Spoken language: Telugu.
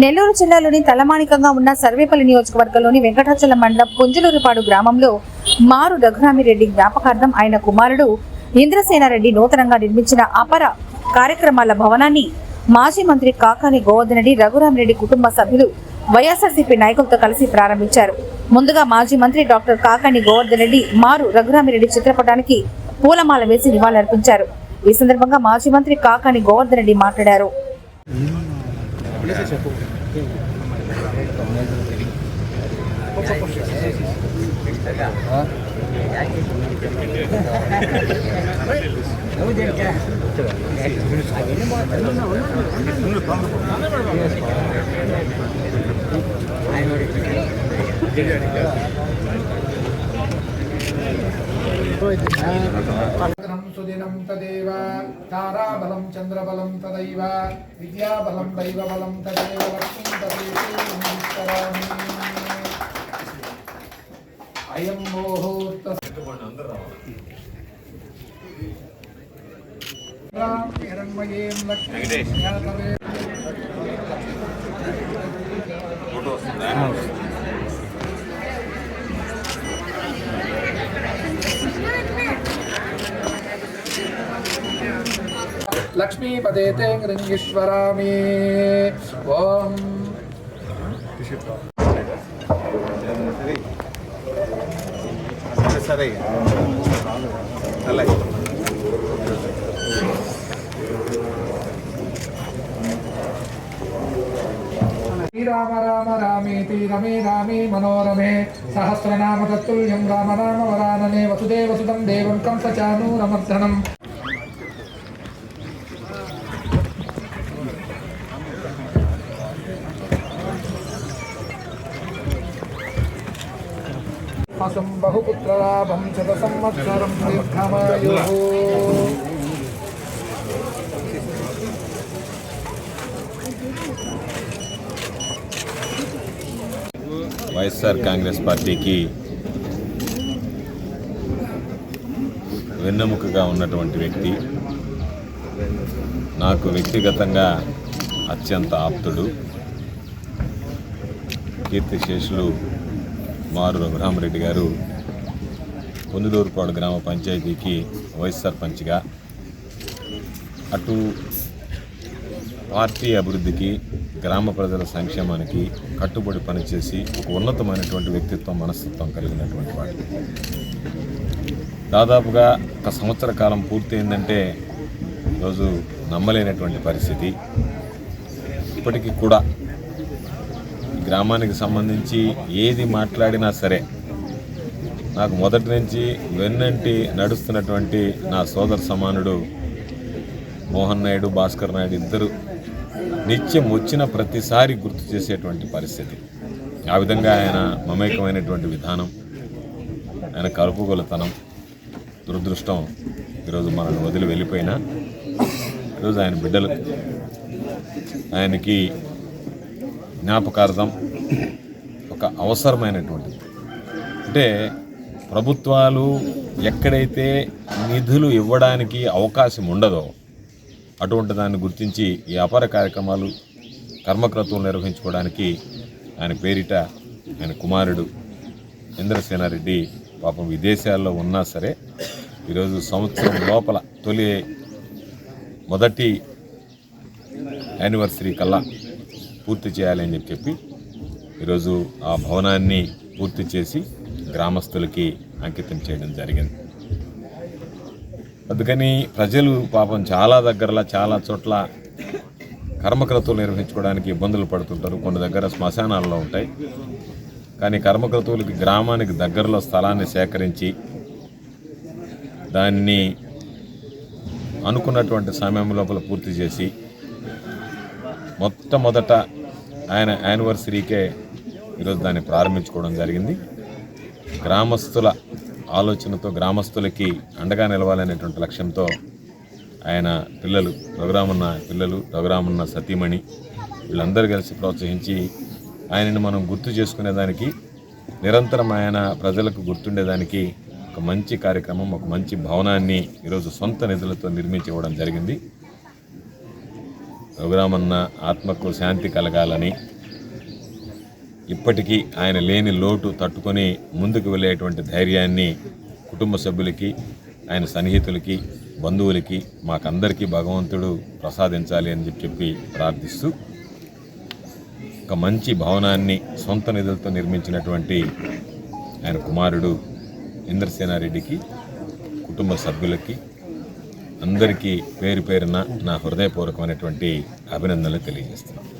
నెల్లూరు జిల్లాలోని తలమానికంగా ఉన్న సర్వేపల్లి నియోజకవర్గంలోని వెంకటాచలం మండలం పుంజలూరుపాడు గ్రామంలో మారు రఘురామిరెడ్డి జ్ఞాపకార్థం ఆయన కుమారుడు ఇంద్రసేనారెడ్డి నూతనంగా నిర్మించిన అపర కార్యక్రమాల భవనాన్ని మాజీ మంత్రి కాకాని గోవర్ధన్ రెడ్డి రఘురామిరెడ్డి కుటుంబ సభ్యులు వైఎస్ఆర్సీపీ నాయకులతో కలిసి ప్రారంభించారు. ముందుగా మాజీ మంత్రి డాక్టర్ కాకాని గోవర్ధన్ రెడ్డి మారు రఘురామిరెడ్డి చిత్రపటానికి పూలమాల వేసి నివాళులర్పించారు. ఈ సందర్భంగా మాజీ మంత్రి కాకాని గోవర్ధన్ రెడ్డి మాట్లాడారు. dice ese punto. ఆయన సుదినం తదేవ తారాబలం చంద్రబలం తదైవ విద్యాబలం దైవబలం తదేవ లక్ష్మీం తదేవామి అయం ముహూర్త హిరణ్మయీం లక్ష్మీ పదే తే తేంగ్రింగీశ్వరామి ఓం సరే సరే అలాగే శ్రీరామ రామ రామేతి రమే రామే మనోరమే సహస్రనామ తత్తుల్యం రామ రామ వరాననే వసుదేవసుతం దేవం కంసచానూరమర్ధనం మాసం బహుపుత్రలాభం శత సంవత్సరం దీర్ఘమాయు వైఎస్ఆర్ కాంగ్రెస్ పార్టీకి వెన్నెముకగా ఉన్నటువంటి వ్యక్తి నాకు వ్యక్తిగతంగా అత్యంత ఆప్తుడు. కీర్తిశేషులు మారు రఘురామరెడ్డి గారు పొందులూరుపాడు గ్రామ పంచాయతీకి వైస్ సర్పంచ్గా అటు పార్టీ అభివృద్ధికి గ్రామ ప్రజల సంక్షేమానికి కట్టుబడి పనిచేసి ఒక ఉన్నతమైనటువంటి వ్యక్తిత్వం మనస్తత్వం కలిగినటువంటి వాడు. దాదాపుగా ఒక సంవత్సర కాలం పూర్తయిందంటే ఈరోజు నమ్మలేనటువంటి పరిస్థితి. ఇప్పటికీ కూడా గ్రామానికి సంబంధించి ఏది మాట్లాడినా సరే నాకు మొదటి నుంచి వెన్నంటి నడుస్తున్నటువంటి నా సోదర సమానుడు మోహన్ నాయుడు భాస్కర్ నాయుడు ఇద్దరు నిత్యం వచ్చిన ప్రతిసారి గుర్తు చేసేటువంటి పరిస్థితి. ఆ విధంగా ఆయన మమేకమైనటువంటి విధానం ఆయన కలుపుగొలతనం దురదృష్టం ఈరోజు మనల్ని వదిలి వెళ్ళిపోయినా ఈరోజు ఆయన బిడ్డలు. ఆయనకి జ్ఞాపకార్థం ఒక అవసరమైనటువంటిది. అంటే ప్రభుత్వాలు ఎక్కడైతే నిధులు ఇవ్వడానికి అవకాశం ఉండదో అటువంటి దాన్ని గుర్తించి ఈ అపార కార్యక్రమాలు కర్మక్రతువులు నిర్వహించుకోవడానికి ఆయన పేరిట ఆయన కుమారుడు ఇంద్రసేనారెడ్డి పాపం విదేశాల్లో ఉన్నా సరే ఈరోజు సంవత్సరం లోపల తొలి మొదటి యానివర్సరీ కల్లా పూర్తి చేయాలని చెప్పి ఈరోజు ఆ భవనాన్ని పూర్తి చేసి గ్రామస్తులకి అంకితం చేయడం జరిగింది. అందుకని ప్రజలు పాపం చాలా దగ్గరలో చాలా చోట్ల కర్మక్రతువులు నిర్వహించుకోవడానికి ఇబ్బందులు పడుతుంటారు. కొన్ని దగ్గర శ్మశానాల్లో ఉంటాయి. కానీ కర్మక్రతువులకి గ్రామానికి దగ్గరలో స్థలాన్ని సేకరించి దాన్ని అనుకున్నటువంటి సమయం లోపల పూర్తి చేసి మొట్టమొదట ఆయన యానివర్సరీకే ఈరోజు దాన్ని ప్రారంభించుకోవడం జరిగింది. గ్రామస్తుల ఆలోచనతో గ్రామస్తులకి అండగా నిలవాలనేటువంటి లక్ష్యంతో ఆయన పిల్లలు రఘురామన్న పిల్లలు రఘురామన్న సతీమణి వీళ్ళందరూ కలిసి ప్రోత్సహించి ఆయనను మనం గుర్తు చేసుకునేదానికి నిరంతరం ఆయన ప్రజలకు గుర్తుండేదానికి ఒక మంచి కార్యక్రమం ఒక మంచి భవనాన్ని ఈరోజు సొంత నిధులతో నిర్మించి ఇవ్వడం జరిగింది. రఘురామన్న ఆత్మకు శాంతి కలగాలని ఇప్పటికీ ఆయన లేని లోటు తట్టుకొని ముందుకు వెళ్ళేటువంటి ధైర్యాన్ని కుటుంబ సభ్యులకి ఆయన సన్నిహితులకి బంధువులకి మాకందరికీ భగవంతుడు ప్రసాదించాలి అని చెప్పి చెప్పి ప్రార్థిస్తూ ఒక మంచి భవనాన్ని సొంత నిధులతో నిర్మించినటువంటి ఆయన కుమారుడు ఇంద్రసేనారెడ్డికి కుటుంబ సభ్యులకి అందరికీ పేరు పేరున నా హృదయపూర్వకమైనటువంటి అభినందనలు తెలియజేస్తున్నాను.